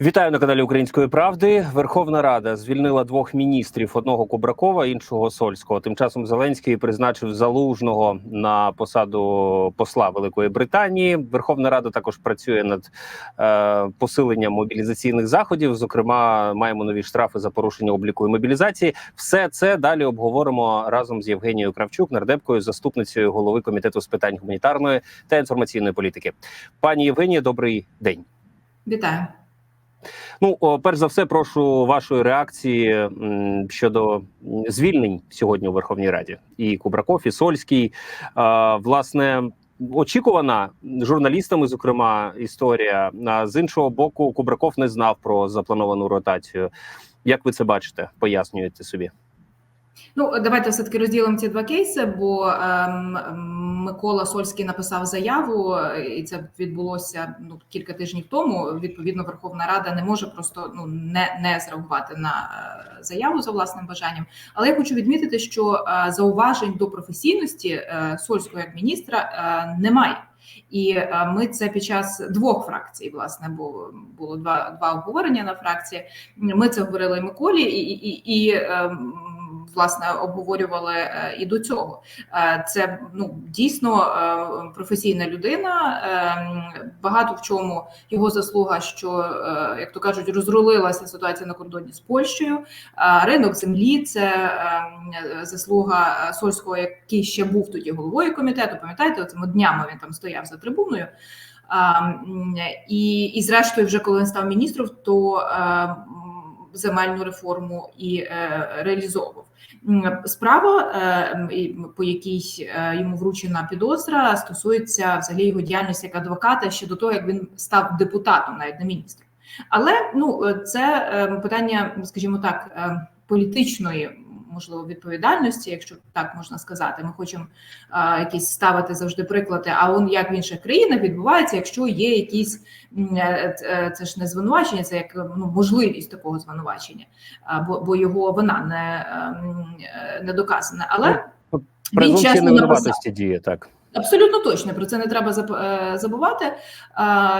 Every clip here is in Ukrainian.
Вітаю на каналі Української правди. Верховна Рада звільнила двох міністрів: одного Кубракова, іншого Сольського. Тим часом Зеленський призначив залужного на посаду посла Великої Британії. Верховна Рада також працює над е, посиленням мобілізаційних заходів. Зокрема, маємо нові штрафи за порушення обліку і мобілізації. Все це далі обговоримо разом з Євгенією Кравчук, нардепкою, заступницею голови комітету з питань гуманітарної та інформаційної політики. Пані Євгенія, добрий день. Вітаю. Ну, перш за все, прошу вашої реакції щодо звільнень сьогодні у Верховній Раді. І Кубраков, і Сольський. Власне, очікувана журналістами, зокрема, історія. А з іншого боку, Кубраков не знав про заплановану ротацію. Як ви це бачите? Пояснюєте собі. Ну, давайте все таки розділимо ці два кейси, бо ем, Микола Сольський написав заяву, і це відбулося ну кілька тижнів тому. Відповідно, Верховна Рада не може просто ну не не зреагувати на е, заяву за власним бажанням. Але я хочу відмітити, що е, зауважень до професійності е, Сольського як міністра е, немає. І е, ми це під час двох фракцій, власне, було було два два обговорення на фракції. Ми це говорили Миколі, і і, і е, власне обговорювали е, і до цього. Е, це ну дійсно е, професійна людина. Багато в чому його заслуга, що як то кажуть, розрулилася ситуація на кордоні з Польщею. Ринок землі це заслуга Сольського, який ще був тоді головою комітету. Пам'ятаєте, цими днями він там стояв за трибуною. А, і, і, зрештою, вже коли він став міністром, то а, земельну реформу і е, реалізовував. Справа, е, по якій е, йому вручена підозра, стосується взагалі його діяльності як адвоката ще до того, як він став депутатом, навіть не міністром. Але ну це питання, скажімо так, політичної можливо відповідальності, якщо так можна сказати. Ми хочемо а, якісь ставити завжди приклади. А он як в інших країнах відбувається, якщо є якісь е, це ж не звинувачення, це як ну можливість такого звинувачення, а, бо бо його вона не, ем, е, не доказана. Але він чесно написав. діє так. Абсолютно точно про це не треба е, забувати.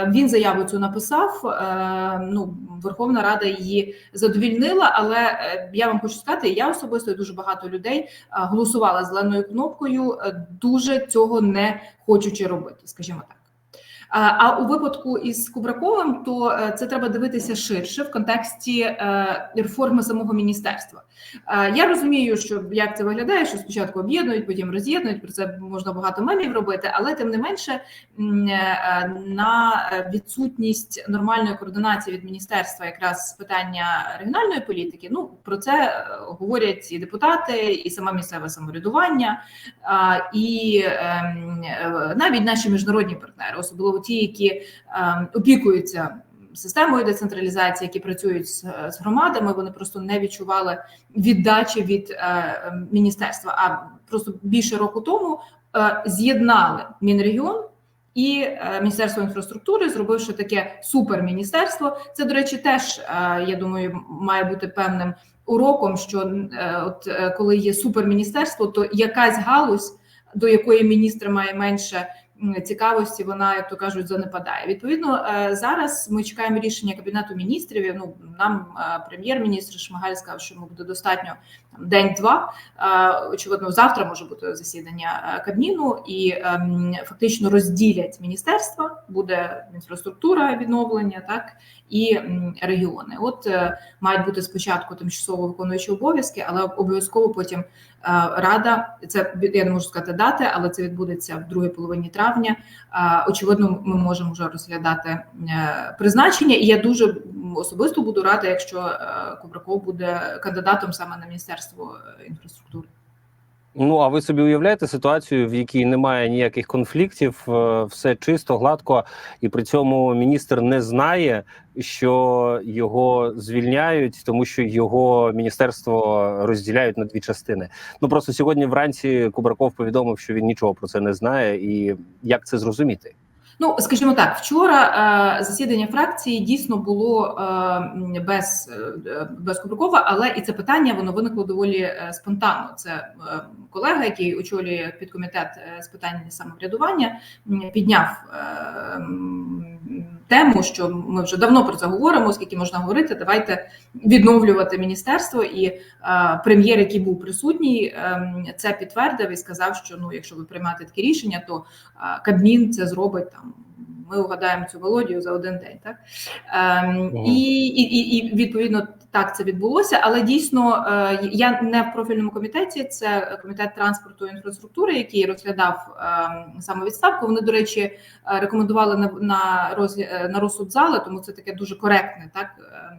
Він заяву цю написав. Е, ну, Верховна Рада її задовільнила, але е, я вам хочу сказати, я особисто і дуже багато людей голосувала зеленою кнопкою, дуже цього не хочучи робити, скажімо так. А у випадку із Кубраковим, то е, це треба дивитися ширше в контексті е, реформи самого міністерства. Я розумію, що як це виглядає, що спочатку об'єднують, потім роз'єднують. Про це можна багато мемів робити, але тим не менше е, на відсутність нормальної координації від міністерства, якраз з питання регіональної політики. Ну про це говорять і депутати, і саме місцеве самоврядування, і ем, навіть наші міжнародні партнери, особливо ті, які ем, опікуються системою децентралізації, які працюють з, з громадами, вони просто не відчували віддачі від е, міністерства. А просто більше року тому е, з'єднали мінрегіон. І е, Міністерство інфраструктури, зробивши таке суперміністерство, це до речі, теж е, я думаю, має бути певним уроком. Що е, от е, коли є суперміністерство, то якась галузь, до якої міністр має менше цікавості вона, як то кажуть, занепадає. Відповідно, е, зараз ми чекаємо рішення кабінету міністрів. Ну нам е, прем'єр-міністр Шмигаль сказав, що йому буде достатньо день-два. Е, очевидно, завтра може бути засідання Кабміну і ем, фактично розділять міністерства. Буде інфраструктура відновлення, так і регіони. От мають бути спочатку тимчасово виконуючі обов'язки, але обов'язково потім рада. Це я не можу сказати дати, але це відбудеться в другій половині травня травня. Очевидно, ми можемо вже розглядати е, призначення, і я дуже особисто буду рада, якщо е, Кубраков буде кандидатом саме на міністерство е, інфраструктури. Ну а ви собі уявляєте ситуацію, в якій немає ніяких конфліктів, все чисто, гладко, і при цьому міністр не знає, що його звільняють, тому що його міністерство розділяють на дві частини. Ну просто сьогодні вранці Кубраков повідомив, що він нічого про це не знає, і як це зрозуміти. Ну, скажімо так, вчора е, засідання фракції дійсно було е, без е, без Кубрикова, але і це питання воно виникло доволі спонтанно. Це колега, який очолює підкомітет з питань самоврядування, підняв тему, що ми вже давно про це говоримо, скільки можна говорити. Давайте відновлювати міністерство. І е, прем'єр, який був присутній, е, це підтвердив і сказав, що ну, якщо ви приймаєте таке рішення, то е, Кабмін це зробить там. Ми угадаємо цю мелодію за один день, так ем, і, і, і, відповідно так це відбулося. Але дійсно е, я не в профільному комітеті. Це комітет транспорту і інфраструктури, який розглядав ем, саме відставку. Вони, до речі, е, рекомендували на на розгляд на розсуд зали, тому це таке дуже коректне так ем,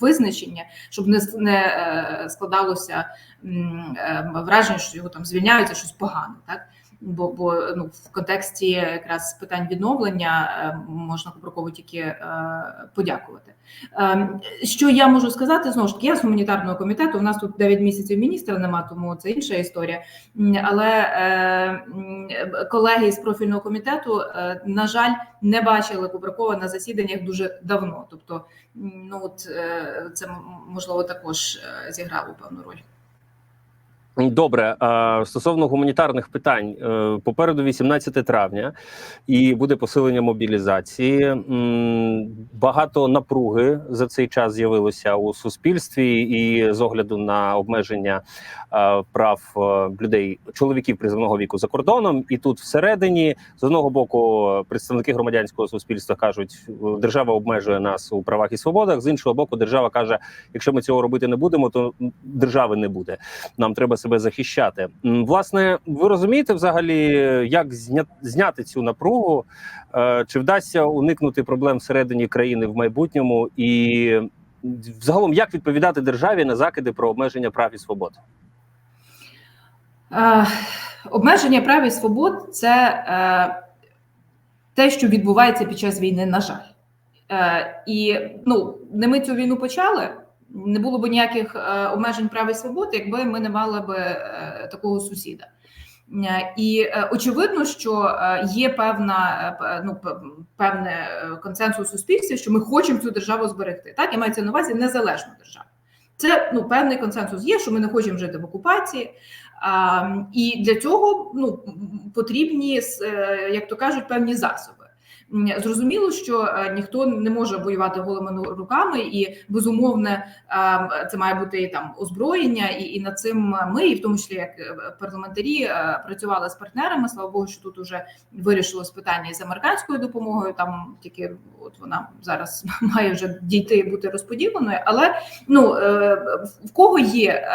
визначення, щоб не не е, складалося е, враження, що його там звільняють за щось погане, так. Бо, бо ну, в контексті якраз питань відновлення е, можна Кубракову тільки е, подякувати. Е, що я можу сказати знову ж таки, я з гуманітарного комітету. У нас тут 9 місяців міністра нема, тому це інша історія. Але колеги з профільного комітету, на жаль, не бачили Кубракова на засіданнях дуже давно. Тобто, ну от це можливо також зіграло певну роль. Добре, стосовно гуманітарних питань, е, попереду 18 травня, і буде посилення мобілізації. Багато напруги за цей час з'явилося у суспільстві, і з огляду на обмеження е, прав е, людей, чоловіків призовного віку за кордоном, і тут всередині з одного боку представники громадянського суспільства кажуть, е, держава обмежує нас у правах і свободах. З іншого боку, держава каже: якщо ми цього робити не будемо, то держави не буде нам треба себе захищати. Власне, ви розумієте взагалі, як зня... зняти цю напругу? Е, Чи вдасться уникнути проблем всередині країни в майбутньому? І взагалом, як відповідати державі на закиди про обмеження прав і свобод? Е, обмеження прав і свобод це е, те, що відбувається під час війни, на жаль. Е, і ну, не ми цю війну почали. Не було б ніяких е, обмежень прав і свобод, якби ми не мали б е, такого сусіда. Е, І очевидно, що є певна ну, певне консенсус у суспільстві, що ми хочемо цю державу зберегти. Так, я маю це на увазі незалежну державу. Це ну певний консенсус є, що ми не хочемо жити в окупації. А, і для цього ну потрібні як то кажуть, певні засоби. Зрозуміло, що е, ніхто не може воювати голими ну- руками, і безумовне е, це має бути і там озброєння, і, і над цим ми, і в тому числі як е, парламентарі, працювали з партнерами. Слава Богу, що тут уже вирішилось питання із американською допомогою. Там тільки от вона зараз має вже дійти і бути розподіленою. Але ну в кого є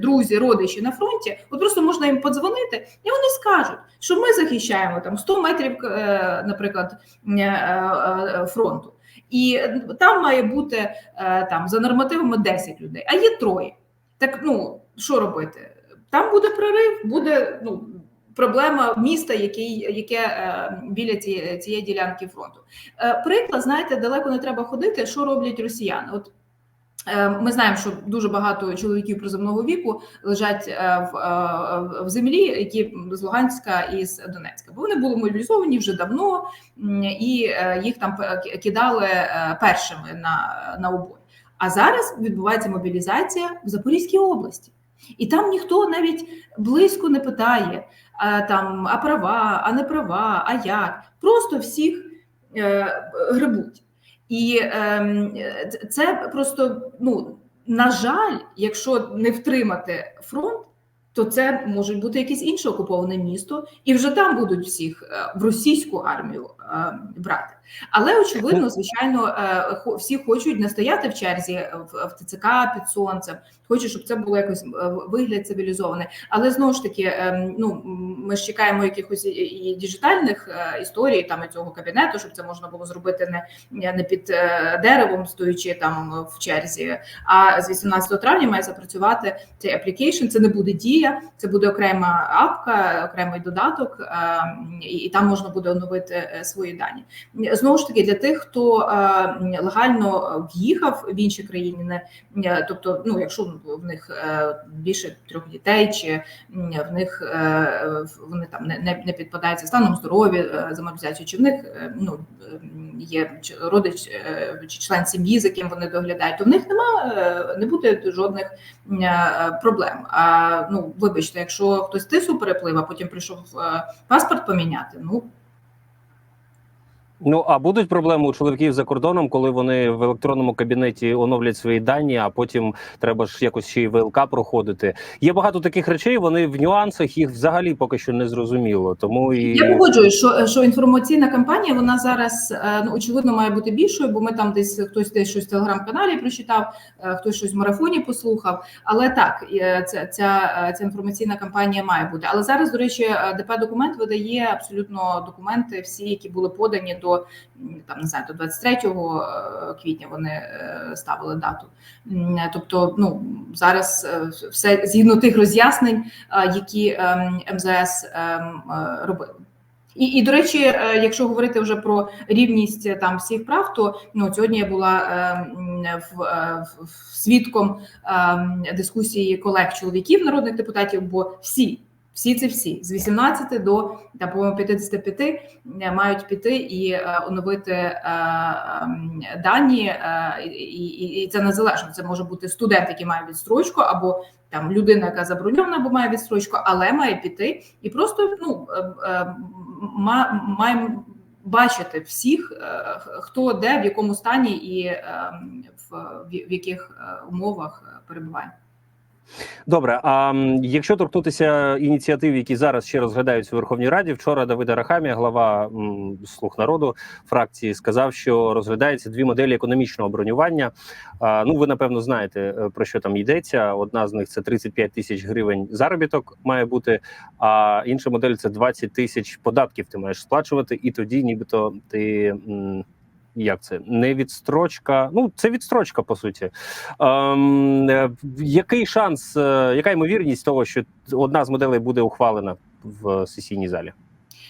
друзі, родичі на фронті, от просто можна їм подзвонити, і вони скажуть, що ми захищаємо там 100 метрів, е, наприклад, е, е, фронту. І там має бути е, там за нормативами 10 людей, а є троє. Так ну що робити? Там буде прорив, буде ну. Проблема міста, який, яке е, біля цієї, цієї ділянки фронту. Е, приклад, знаєте, далеко не треба ходити. Що роблять росіяни? От е, ми знаємо, що дуже багато чоловіків приземного віку лежать е, в, е, в землі, які з Луганська і з Донецька, бо вони були мобілізовані вже давно, і е, їх там кидали е, першими на, на обой. А зараз відбувається мобілізація в Запорізькій області, і там ніхто навіть близько не питає а, там а права, а не права, а як. Просто всіх е, гребуть. І ем, це просто ну на жаль, якщо не втримати фронт, то це може бути якесь інше окуповане місто, і вже там будуть всіх е, в російську армію е, брати. Але очевидно, звичайно, е, всі хочуть не стояти в черзі в, в ТЦК під сонцем, хочуть, щоб це було якось е, вигляд цивілізований. Але знову ж таки, ем, ну ми ж чекаємо якихось і- діджитальних е, історій там і цього кабінету, щоб це можна було зробити не, не під е, деревом, стоячи там в черзі. А з 18 травня має запрацювати цей application. Це не буде дія, це буде окрема апка, окремий додаток, е, і, там можна буде оновити е, свої дані. Знову ж таки, для тих, хто е, легально в'їхав в інші країни, не е, тобто, ну якщо в них е, більше трьох дітей, чи в них вони там не, не, підпадаються станом здоров'я за мобілізацію, чи в них ну є родич чи член сім'ї, з яким вони доглядають, то в них нема е, не буде жодних проблем. А ну вибачте, якщо хтось тису переплив, а потім прийшов паспорт поміняти, ну Ну а будуть проблеми у чоловіків за кордоном, коли вони в електронному кабінеті оновлять свої дані, а потім треба ж якось ще й ВЛК проходити. Є багато таких речей. Вони в нюансах їх взагалі поки що не зрозуміло. Тому і Я погоджуюсь, що, що інформаційна кампанія вона зараз е, ну очевидно має бути більшою, бо ми там десь хтось десь щось в телеграм-каналі прочитав, е, хтось щось в марафоні послухав. Але так, е, ця, ця, ця інформаційна кампанія має бути. Але зараз, до речі, ДП документ видає абсолютно документи, всі, які були подані до м, там не знаю, до 23 е, квітня. Вони е, ставили дату. Тобто, ну зараз е, все згідно тих роз'яснень, які ем, МЗС ем, е, робили. І, і до речі, якщо говорити вже про рівність там всіх прав, то ну сьогодні я була е, в- в свідком е, дискусії колег чоловіків, народних депутатів, бо всі. Всі це всі з 18 до та по 55 е, мають піти і е, оновити е, ем, дані, і, і, і це незалежно. Це може бути студент, який має відстрочку, або там людина, яка заброньована, або має відстрочку, але має піти і просто ну ма- маємо бачити всіх, хто де в якому стані і е, в, в яких умовах перебуває. Добре, а якщо торкнутися ініціатив, які зараз ще розглядаються у Верховній Раді, вчора Давида Рахамія, глава слуг народу фракції, сказав, що розглядаються дві моделі економічного бронювання. Ну, ви напевно знаєте е, про що там йдеться. Одна з них це 35 тисяч гривень заробіток має бути, а інша модель це 20 тисяч податків. Ти маєш сплачувати, і тоді, нібито ти. Як це не відстрочка? Ну це відстрочка по суті. Ем, е, який шанс, е, яка ймовірність того, що одна з моделей буде ухвалена в сесійній залі?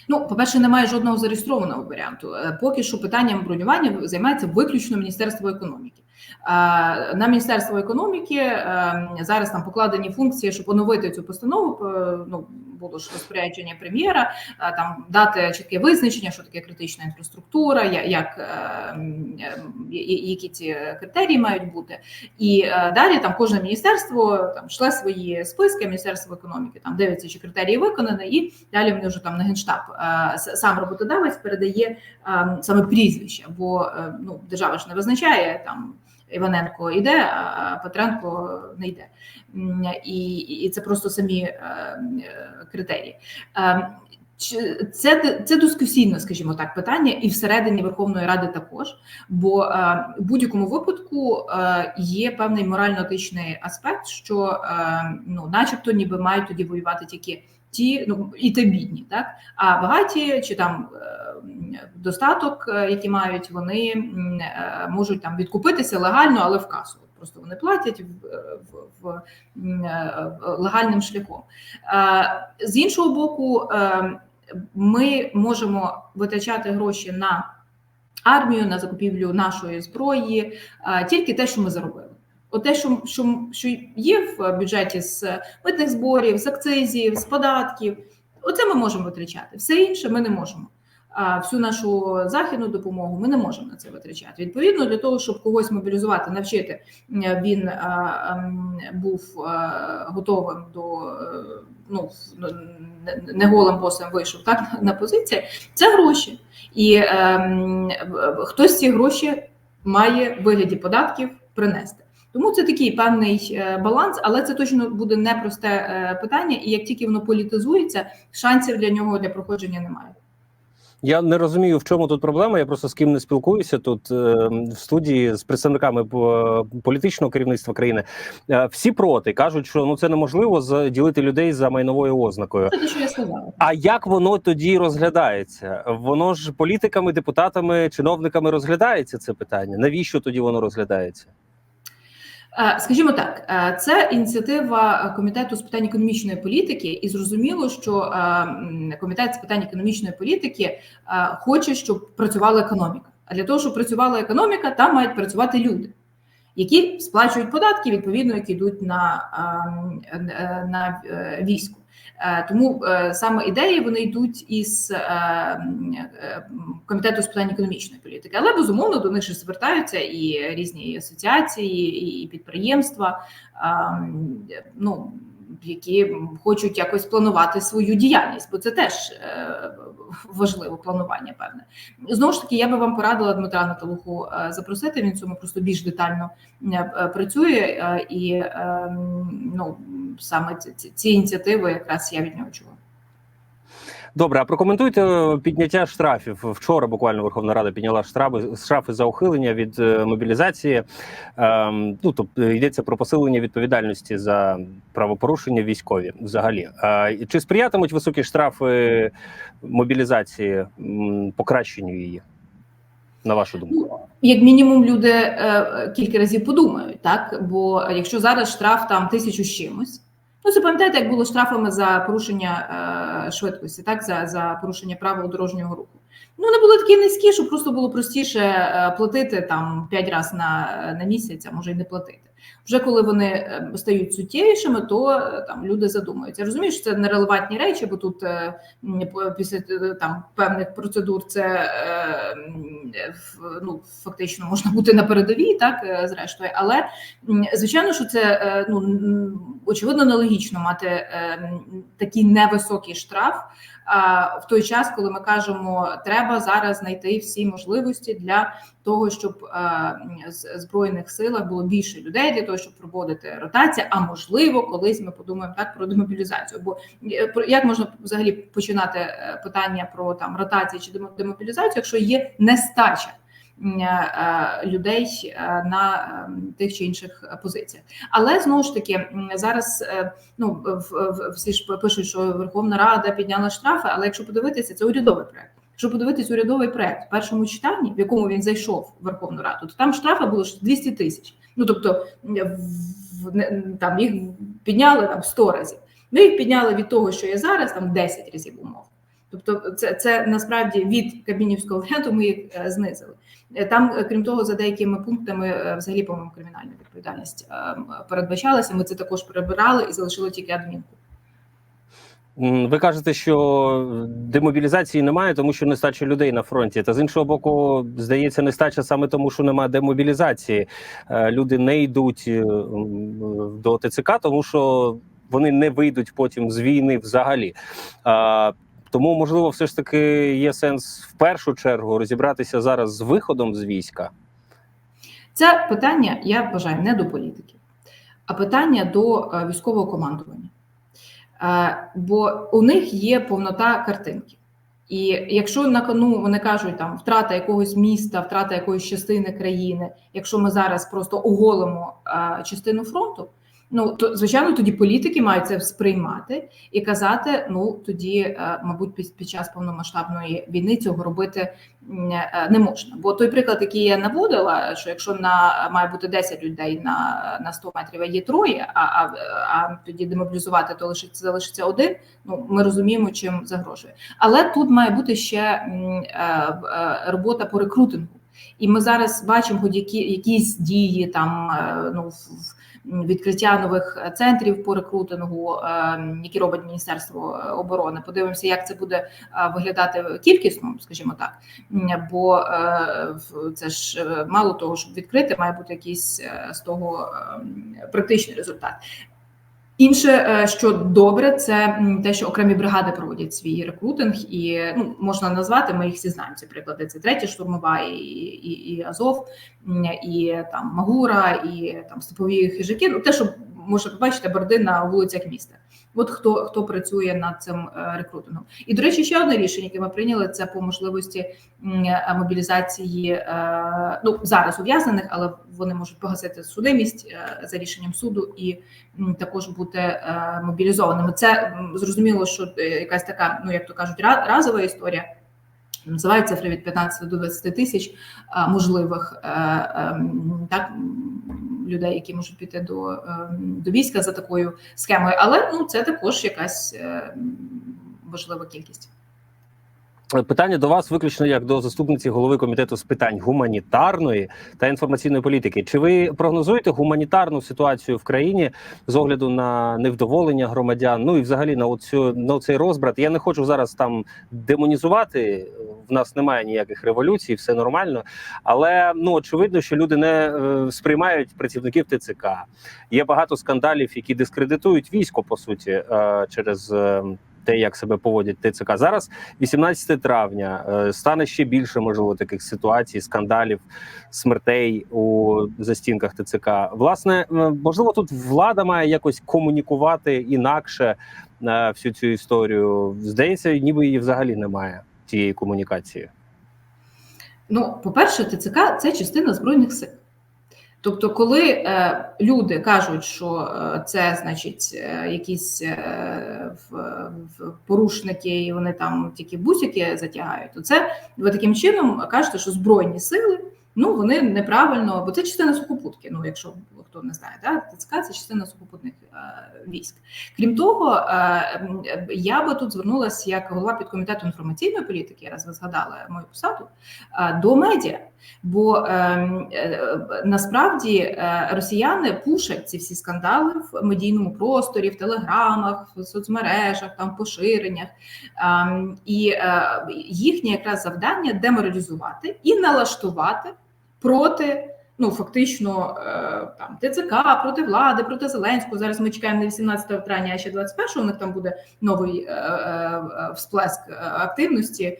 Ну, по-перше, немає жодного зареєстрованого варіанту. Е, Поки що питанням бронювання займається виключно Міністерство економіки. На Міністерство економіки е, зараз там покладені функції, щоб оновити цю постанову. Ну було ж розпорядження прем'єра, е, там дати чітке визначення, що таке критична інфраструктура, як е, е, які ці критерії мають бути. І далі там кожне міністерство там шле свої списки. Міністерство економіки там дивиться, чи критерії виконані, і далі вони вже там на генштаб сам роботодавець передає е, саме прізвище, бо ну держава ж не визначає там. Іваненко йде, а Петренко не йде, і, і це просто самі е, е, критерії. Е, Це це дискусійне, скажімо так, питання, і всередині Верховної Ради також. Бо е, в будь-якому випадку е, є певний морально-етичний аспект, що е, ну, начебто, ніби мають тоді воювати тільки ті, ну і те бідні, так а багаті чи там е, достаток, е, які мають, вони е, можуть там відкупитися легально, але в касу. Просто вони платять в, в, в легальним шляхом. З іншого боку, ми можемо витрачати гроші на армію, на закупівлю нашої зброї, тільки те, що ми заробили. От те, що, що, що є в бюджеті з митних зборів, з акцизів, з податків, оце ми можемо витрачати. Все інше ми не можемо. А всю нашу західну допомогу ми не можемо на це витрачати. Відповідно, для того, щоб когось мобілізувати, навчити, е, він е, ем, був е, готовим до е, ну не- голим босом вийшов так на позиції. Це гроші, і ем, хтось ці гроші має в вигляді податків принести. Тому це такий певний е, баланс, але це точно буде непросте е, питання. І як тільки воно політизується, шансів для нього для проходження немає. Я не розумію, в чому тут проблема. Я просто з ким не спілкуюся тут е, в студії з представниками політичного керівництва країни. Е, всі проти кажуть, що ну це неможливо ділити людей за майновою ознакою. Це те, що я сказала. А як воно тоді розглядається? Воно ж політиками, депутатами, чиновниками розглядається це питання. Навіщо тоді воно розглядається? Е, Скажімо так, е, це ініціатива комітету з питань економічної політики, і зрозуміло, що е, комітет з питань економічної політики хоче, щоб працювала економіка. А для того, щоб працювала економіка, там мають працювати люди, які сплачують податки, відповідно, які йдуть на, е, е, на військо. Е, Тому е, саме ідеї вони йдуть із е, комітету з питань економічної політики, але безумовно до них же звертаються і різні асоціації, і- і підприємства. Ну які хочуть якось планувати свою діяльність, бо це теж е, важливо планування. Певне знову ж таки, я би вам порадила Дмитра Наталуху е, запросити. Він цьому просто більш детально е, працює, і е, ну саме ці ініціативи якраз я від нього чула. Добре, а прокоментуйте підняття штрафів. Вчора буквально Верховна Рада підняла штрафи штрафи за ухилення від е, мобілізації. Ем, ну тобто йдеться про посилення відповідальності за правопорушення військові взагалі. Е, чи сприятимуть високі штрафи мобілізації покращенню її? На вашу думку? Ну, як мінімум, люди е, кілька разів подумають, так бо якщо зараз штраф там тисячу з чимось, ну це пам'ятаєте, як було штрафами за порушення е, швидкості, так за, за порушення правил дорожнього руху. Ну вони були такі низькі, що просто було простіше е, платити там 5 разів на, на місяць, а може й не платити. Вже коли вони е, стають суттєвішими, то е, там люди задумуються. Розумію, що це нерелевантні речі, бо тут е, після там певних процедур це ну фактично можна бути на передовій, так зрештою, але звичайно, що це ну очевидно нелогічно мати такий невисокий штраф. В той час, коли ми кажемо, треба зараз знайти всі можливості для того, щоб е, з збройних силах було більше людей для того, щоб проводити ротацію. А можливо, колись ми подумаємо так про демобілізацію. Бо е, про- як можна взагалі починати е, питання про там ротацію чи демобілізацію, якщо є нестача людей на е, тих чи інших позиціях. Але знову ж таки зараз ну всі ж пишуть, що Верховна Рада підняла штрафи. Але якщо подивитися, це урядовий проект. Якщо подивитись урядовий проект в першому читанні, в якому він зайшов в Верховну Раду, то там штрафи було 200 тисяч. Ну тобто там їх підняли там 100 разів. Ми їх підняли від того, що є зараз, там 10 разів умов. Тобто, це, це насправді від кабінівського варіанту ми їх е, знизили. Е, Там, е, крім того, за деякими пунктами взагалі, по-моєму, кримінальна відповідальність е, передбачалася. Ми це також прибирали і залишили тільки адмінку. Ви кажете, що демобілізації немає, тому що нестача людей на фронті. Та з іншого боку, здається, нестача саме тому, що немає демобілізації. Е, Люди не йдуть е, до ТЦК, тому що вони не вийдуть потім з війни взагалі. Тому, можливо, все ж таки є сенс в першу чергу розібратися зараз з виходом з війська. Це питання, я вважаю, не до політики, а питання до е, військового командування. Е, Бо у них є повнота картинки. І якщо на кону вони кажуть там втрата якогось міста, втрата якоїсь частини країни, якщо ми зараз просто оголимо е, частину фронту, ну то звичайно тоді політики мають це сприймати і казати: ну тоді, е, мабуть, під, під час повномасштабної війни цього робити е, не можна. Бо той приклад, який я наводила, що якщо на має бути 10 людей на, на 100 метрів, а є троє, а, а, а тоді демобілізувати, то лишиться залишиться один. Ну ми розуміємо, чим загрожує. Але тут має бути ще е, робота по рекрутингу. І ми зараз бачимо хоч які якісь дії там ну в відкриття нових центрів по рекрутингу, е, які робить Міністерство оборони. Подивимося, як це буде е, виглядати кількісно, скажімо так. Бо е, це ж е, мало того, щоб відкрити, має бути якийсь е, з того е, практичний результат. Інше, е, що добре, це те, що окремі бригади проводять свій рекрутинг, і ну можна назвати. Ми їх всі знаємо. Ці приклади. Це третя штурмова, і, і, і Азов, і там Магура, і там степові хижаки. Ну те, що можна побачити борди на вулицях міста. От хто хто працює над цим е, рекрутингом. І до речі, ще одне рішення, яке ми прийняли, це по можливості е, мобілізації е, ну зараз ув'язнених, але вони можуть погасити судимість за рішенням суду і також бути мобілізованими. Це зрозуміло, що якась така, ну як то кажуть, ра- разова історія. Називають цифри від 15 до 20 тисяч е, можливих е, ем, так людей, які можуть піти до, до війська за такою схемою. Але ну це також якась е, важлива кількість. Питання до вас виключно як до заступниці голови комітету з питань гуманітарної та інформаційної політики. Чи ви прогнозуєте гуманітарну ситуацію в країні з огляду на невдоволення громадян? Ну і взагалі на оцю на цей розбрат? Я не хочу зараз там демонізувати. В нас немає ніяких революцій, все нормально. Але ну очевидно, що люди не е, сприймають працівників ТЦК. Є багато скандалів, які дискредитують військо по суті е, через. е, те, як себе поводять ТЦК зараз, 18 травня е, стане ще більше можливо таких ситуацій, скандалів, смертей у застінках ТЦК. Власне, е, можливо, тут влада має якось комунікувати інакше е, всю цю історію. Здається, ніби її взагалі немає цієї комунікації. Ну, по-перше, ТЦК це частина збройних сил. Тобто, коли е, люди кажуть, що е, це значить е, якісь е, в, в порушники, і вони там тільки бусики затягають, то це ви таким чином кажете, що збройні сили ну вони неправильно, бо це частина сухопутки. Ну, якщо хто не знає, да? ТЦК це частина сухопутних е, військ. Крім того, е, я би тут звернулася як голова підкомітету інформаційної політики, раз ви згадали мою посаду, е, до медіа. Бо е, е, насправді е, росіяни пушать ці всі скандали в медійному просторі, в телеграмах, в соцмережах, там поширеннях. Е, і е, їхнє якраз завдання деморалізувати і налаштувати проти. Ну, фактично, е, там ТЦК проти влади, проти Зеленського. Зараз ми чекаємо не 18 травня, а ще 21-го, У них там буде новий е, е, всплеск активності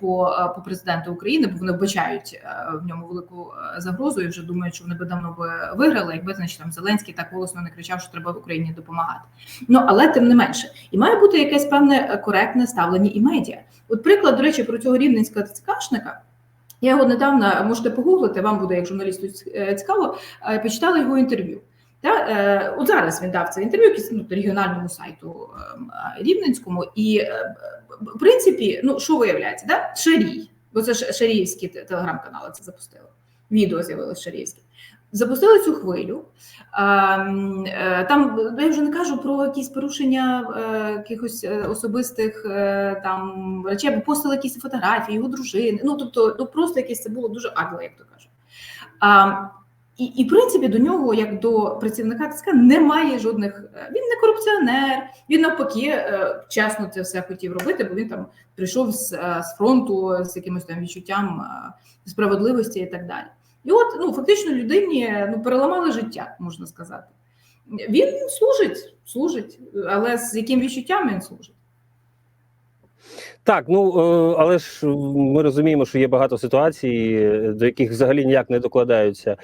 по, по президенту України, бо вони вбачають в ньому велику загрозу і вже думають, що вони би давно би виграли, якби значить там Зеленський так голосно не кричав, що треба Україні допомагати. Ну але тим не менше, і має бути якесь певне коректне ставлення і медіа. От приклад, до речі, про цього рівненського ТЦКшника. Я його недавно можете погуглити, вам буде як журналісту е, цікаво. е, Почитала його інтерв'ю. Та, е, от зараз він дав це інтерв'ю ну, регіональному сайту Рівненському, і в принципі, ну що виявляється, да? Шарій, бо це ж телеграм-канали це запустили. Відео з'явилось шаріївське. Запустили цю хвилю. Е, Там я вже не кажу про якісь порушення е, якихось е, особистих там речей, або постили якісь фотографії, його дружини. Ну тобто, ну просто якесь це було дуже агло, як то кажуть. І, і, в принципі, до нього, як до працівника ТСК, немає жодних. Він не корупціонер, він навпаки чесно це все хотів робити, бо він там прийшов з, з фронту з якимось там відчуттям справедливості і так далі. І от ну фактично людині ну переламали життя, можна сказати. Він служить, служить, але з яким відчуттям він служить. Так, ну е, але ж ми розуміємо, що є багато ситуацій, е, до яких взагалі ніяк не докладаються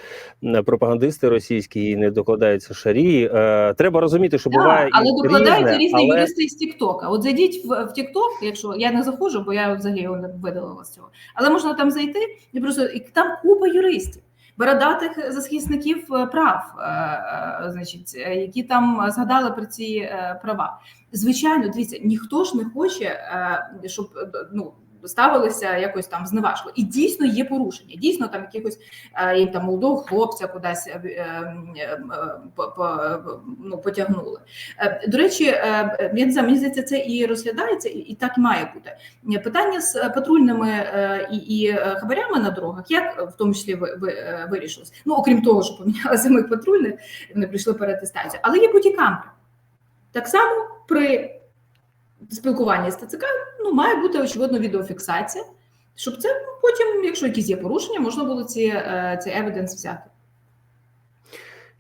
пропагандисти російські і не докладаються шарі. Е, Треба розуміти, що буває Так, але докладаються різні але... юристи з Тіктока. От зайдіть в, в Тікток, якщо я не заходжу, бо я взагалі його не видалила з цього. Але можна там зайти і просто і там купа юристів. Бородатих захисників е, прав, е, е, значить, які там згадали про ці права. Звичайно, дивіться, ніхто ж не хоче, щоб ну. Ставилися якось там зневажливо. І дійсно є порушення. Дійсно, там якихось е, їм там молодого хлопця кудись е, е, е, ну, потягнули. Е, До речі, не мені здається, це і розглядається, і, і так має бути. Питання з патрульними і, і хабарями на дорогах, як в тому числі ви, ви, вирішилось? Ну, окрім того, що поміняли самих патрульних, вони прийшли перетестацію, але є бодікамери. Так само при спілкуванні з ТЦК ну, має бути очевидно відеофіксація, щоб це ну, потім, якщо якісь є порушення, можна було ці, е, цей евіденс взяти.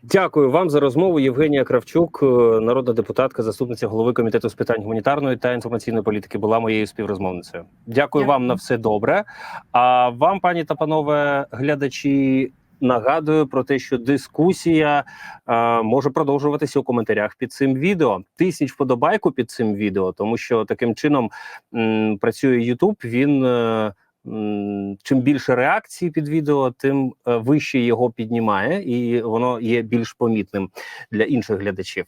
Дякую вам за розмову. Євгенія Кравчук, е, народна депутатка, заступниця голови комітету з питань гуманітарної та інформаційної політики, була моєю співрозмовницею. Дякую, Дякую. вам на все добре. А вам, пані та панове глядачі, нагадую про те, що дискусія е, може продовжуватися у коментарях під цим відео. Тисніть вподобайку під цим відео, тому що таким чином м, працює YouTube, Він е, чим більше реакцій під відео, тим е, вище його піднімає, і воно є більш помітним для інших глядачів.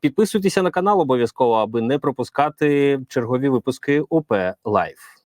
Підписуйтеся на канал обов'язково, аби не пропускати чергові випуски ОП Лайф.